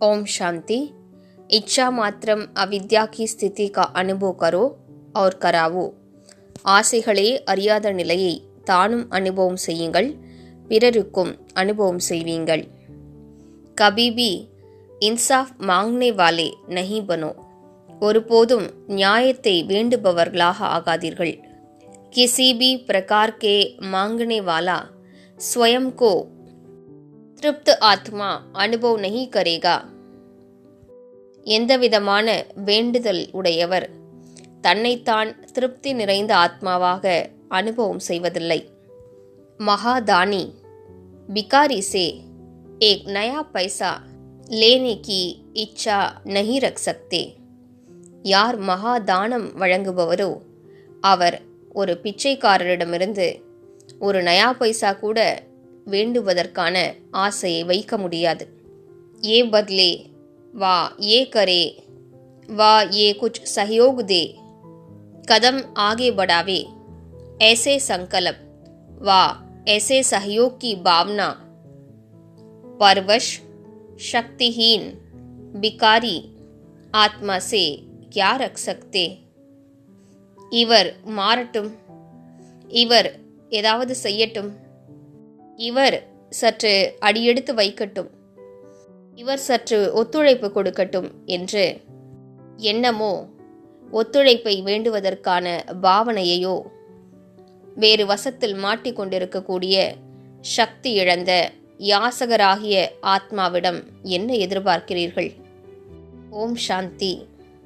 ओम शांति इच्छा मात्रम अविद्या की स्थिति का अनुभव करो और करावो ஆசைகளே அறியாத நிலையை தானும் அனுபவம் செய்யுங்கள் பிறருக்கும் அனுபவம் செய்வீங்கள் கபி பி இன்சாஃப் மாங்னே வாலே நஹி பனோ ஒருபோதும் நியாயத்தை வேண்டுபவர்களாக ஆகாதீர்கள் கிசி பி பிரகார் கே மாங்கனே வாலா ஸ்வயம் கோ திருப்த ஆத்மா அனுபவ் நகி கரேகா. எந்த விதமான வேண்டுதல் உடையவர் தன்னைத்தான் திருப்தி நிறைந்த ஆத்மாவாக அனுபவம் செய்வதில்லை. மகாதானி பிகாரிசே ஏக் நயா பைசா லேனிக்கு இச்சா நகி ரக் சக்தே யார் மகாதானம் வழங்குபவரோ அவர் ஒரு பிச்சைக்காரரிடமிருந்து ஒரு நயா பைசா கூட வேண்டுவதற்கான ஆசையை வைக்க முடியாது ஏ பத்லே வா ஏ करे वा ये कुछ सहयोग दे कदम आगे बढ़ावे ऐसे संकल्प व ऐसे सहयोग की भावना परवश शक्तिहीन बिकारी आत्मा से क्या रख सकते இவர் மாறட்டும் இவர் ஏதாவது செய்யட்டும் இவர் சற்று அடியெடுத்து வைக்கட்டும். இவர் சற்று ஒத்துழைப்பு கொடுக்கட்டும் என்று. எண்ணமோ ஒத்துழைப்பை வேண்டுவதற்கான பாவனையையோ வேறு வசத்தில் மாட்டிக்கொண்டிருக்கக்கூடிய சக்தி இழந்த யாசகராகிய ஆத்மாவிடம் என்ன எதிர்பார்க்கிறீர்கள்? ஓம் சாந்தி.